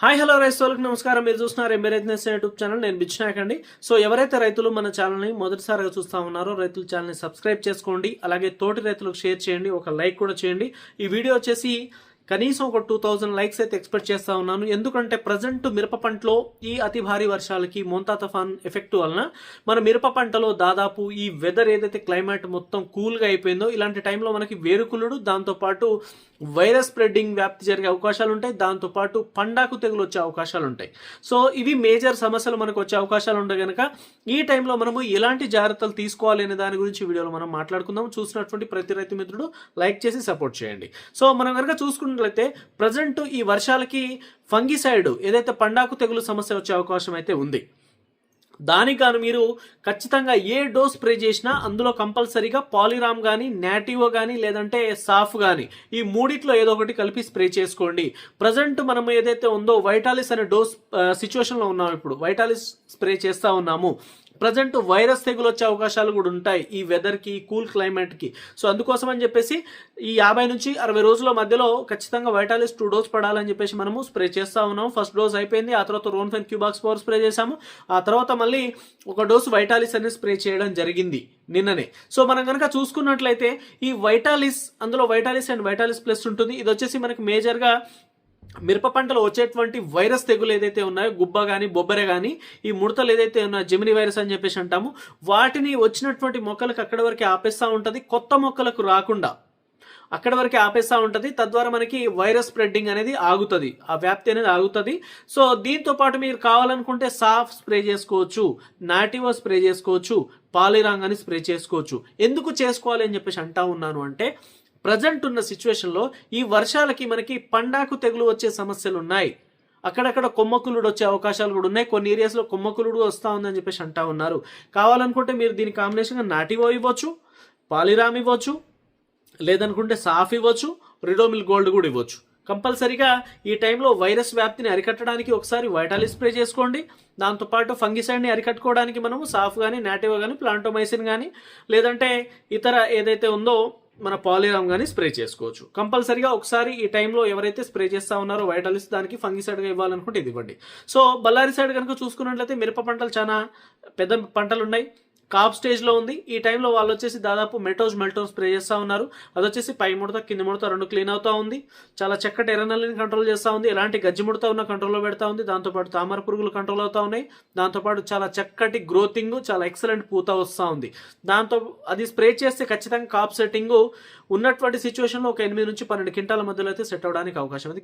Hi hello రైతులకు నమస్కారం. మీరు చూస్తున్నారు ఎంబెరైత్నెస్ యూట్యూబ్ ఛానల్. నేను బిచ్చినాయక్ అండి సో ఎవరైతే రైతులు మన ఛానల్ని మొదటిసారిగా చూస్తా ఉన్నారో రైతుల ఛానల్ని సబ్స్క్రైబ్ చేసుకోండి. అలాగే తోటి రైతులకు షేర్ చేయండి. ఒక లైక్ కూడా చేయండి. ఈ వీడియో వచ్చేసి కనీసం ఒక టూ థౌజండ్ లైక్స్ అయితే ఎక్స్పెక్ట్ చేస్తా ఉన్నాను. ఎందుకంటే ప్రజెంట్ మిరప పంటలో ఈ అతి భారీ వర్షాలకి మోంతా తుఫాన్ ఎఫెక్ట్ వలన మన మిరప పంటలో దాదాపు ఈ వెదర్ ఏదైతే క్లైమేట్ మొత్తం కూల్గా అయిపోయిందో ఇలాంటి టైంలో మనకి వేరుకులుడు దాంతోపాటు వైరస్ స్ప్రెడ్డింగ్ వ్యాప్తి జరిగే అవకాశాలు ఉంటాయి. దాంతోపాటు పండాకు తెగులు వచ్చే అవకాశాలు ఉంటాయి. సో ఇవి మేజర్ సమస్యలు మనకు వచ్చే అవకాశాలు ఉంటాయి కనుక ఈ టైంలో మనము ఎలాంటి జాగ్రత్తలు తీసుకోవాలి అనే దాని గురించి వీడియోలో మనం మాట్లాడుకుందాం చూసినటువంటి ప్రతి రైతు మిత్రుడు లైక్ చేసి సపోర్ట్ చేయండి. సో మనం కనుక చూసుకున్నట్లయితే ప్రజెంట్ ఈ వర్షాలకి ఫంగిసైడ్ ఏదైతే పండాకు తెగులు సమస్య వచ్చే అవకాశం అయితే ఉంది. దానికి మీరు ఖచ్చితంగా ఏ డోస్ స్ప్రే చేసినా అందులో కంపల్సరీగా పాలిరామ్ కానీ నాటివో కానీ లేదంటే సాఫ్ కానీ ఈ మూడిట్లో ఏదో ఒకటి కలిపి స్ప్రే చేసుకోండి. ప్రజెంట్ మనం ఏదైతే ఉందో వైటాలిస్ అనే డోస్ సిచ్యువేషన్లో ఉన్నాం ఇప్పుడు. వైటాలిస్ స్ప్రే చేస్తూ ఉన్నాము. ప్రజెంట్ వైరస్ తెగులు వచ్చే అవకాశాలు కూడా ఉంటాయి ఈ వెదర్కి కూల్ క్లైమేట్కి సో అందుకోసం అని చెప్పేసి ఈ యాభై నుంచి అరవై రోజుల మధ్యలో ఖచ్చితంగా వైటాలిస్ టూ డోస్ పడాలని చెప్పేసి మనము స్ప్రే చేస్తూ ఉన్నాము ఫస్ట్ డోస్ అయిపోయింది ఆ తర్వాత రోన్ఫెన్ క్యూబాక్స్ పవర్ స్ప్రే చేసాము ఆ తర్వాత మళ్ళీ ఒక డోస్ వైటాలిస్ అనేది స్ప్రే చేయడం జరిగింది నిన్ననే. సో మనం కనుక చూసుకున్నట్లయితే ఈ వైటాలిస్ అందులో వైటాలిస్ అండ్ వైటాలిస్ ప్లస్ ఉంటుంది. ఇది వచ్చేసి మనకి మేజర్గా మిరప పంటలో వచ్చేటువంటి వైరస్ తెగులు ఏదైతే ఉన్నాయో గుబ్బ కానీ బొబ్బర కానీ ఈ ముడతలు ఏదైతే ఉన్నాయో జమిని వైరస్ అని చెప్పేసి అంటాము వాటిని వచ్చినటువంటి మొక్కలకు అక్కడి వరకు ఆపేస్తూ ఉంటుంది. కొత్త మొక్కలకు రాకుండా అక్కడ వరకే ఆపేస్తూ ఉంటుంది. తద్వారా మనకి వైరస్ స్ప్రెడ్డింగ్ అనేది ఆగుతుంది. ఆ వ్యాప్తి అనేది ఆగుతుంది. సో దీంతో పాటు మీరు కావాలనుకుంటే సాఫ్ స్ప్రే చేసుకోవచ్చు నాటివో స్ప్రే చేసుకోవచ్చు పాలిరాంగ్ అని స్ప్రే చేసుకోవచ్చు. ఎందుకు చేసుకోవాలి అని చెప్పేసి అంటా ఉన్నాను అంటే ప్రజెంట్ ఉన్న సిచ్యువేషన్లో ఈ వర్షాలకి మనకి పండాకు తెగులు వచ్చే సమస్యలు ఉన్నాయి. అక్కడక్కడ కొమ్మకులుడు వచ్చే అవకాశాలు కూడా ఉన్నాయి. కొన్ని ఏరియాస్లో కొమ్మకులుడు వస్తూ ఉందని చెప్పేసి అంటా ఉన్నారు. కావాలనుకుంటే మీరు దీని కాంబినేషన్గా నాటివో ఇవ్వచ్చు పాలిరామ్ ఇవ్వచ్చు లేదనుకుంటే సాఫ్ ఇవ్వచ్చు రిడోమిల్ గోల్డ్ కూడా ఇవ్వచ్చు. కంపల్సరీగా ఈ టైంలో వైరస్ వ్యాప్తిని అరికట్టడానికి ఒకసారి వైటాలిస్ స్ప్రే చేసుకోండి. దాంతోపాటు ఫంగిసైడ్ని అరికట్టుకోవడానికి మనము సాఫ్ కానీ నాటివో కానీ ప్లాంటోమైసిన్ కానీ లేదంటే ఇతర ఏదైతే ఉందో మన పాలిరామ్ కానీ స్ప్రే చేసుకోవచ్చు. కంపల్సరీగా ఒకసారి ఈ టైంలో ఎవరైతే స్ప్రే చేస్తా ఉన్నారో వైటలిస్ దానికి ఫంగిసైడ్గా ఇవ్వాలనుకుంటే ఇది ఇవ్వండి. సో బళ్ళారి సైడ్ కనుక చూసుకున్నట్లయితే మిరప పంటలు చాలా పెద్ద పంటలు ఉన్నాయి కాప్ స్టేజ్లో ఉంది. ఈ టైంలో వాళ్ళు వచ్చేసి దాదాపు మెటోజ్ మెల్టోజ్ స్ప్రే చేస్తూ ఉన్నారు. అది వచ్చేసి పై ముడత కింది ముడత రెండు క్లీన్ అవుతా ఉంది. చాలా చక్కటి ఎర్రనల్లిని కంట్రోల్ చేస్తూ ఉంది. ఎలాంటి గజ్జి ముడత ఉన్న కంట్రోల్లో పెడతా ఉంది. దాంతోపాటు తామర పురుగులు కంట్రోల్ అవుతా ఉన్నాయి. దాంతోపాటు చాలా చక్కటి గ్రోతింగ్ చాలా ఎక్సలెంట్ పూత వస్తూ ఉంది. దాంతో అది స్ప్రే చేస్తే ఖచ్చితంగా కాప్ సెట్టింగ్ ఉన్నటువంటి సిచ్యువేషన్లో ఒక ఎనిమిది నుంచి పన్నెండు క్వింటాల మధ్యలో అయితే సెట్ అవడానికి అవకాశం ఉంది.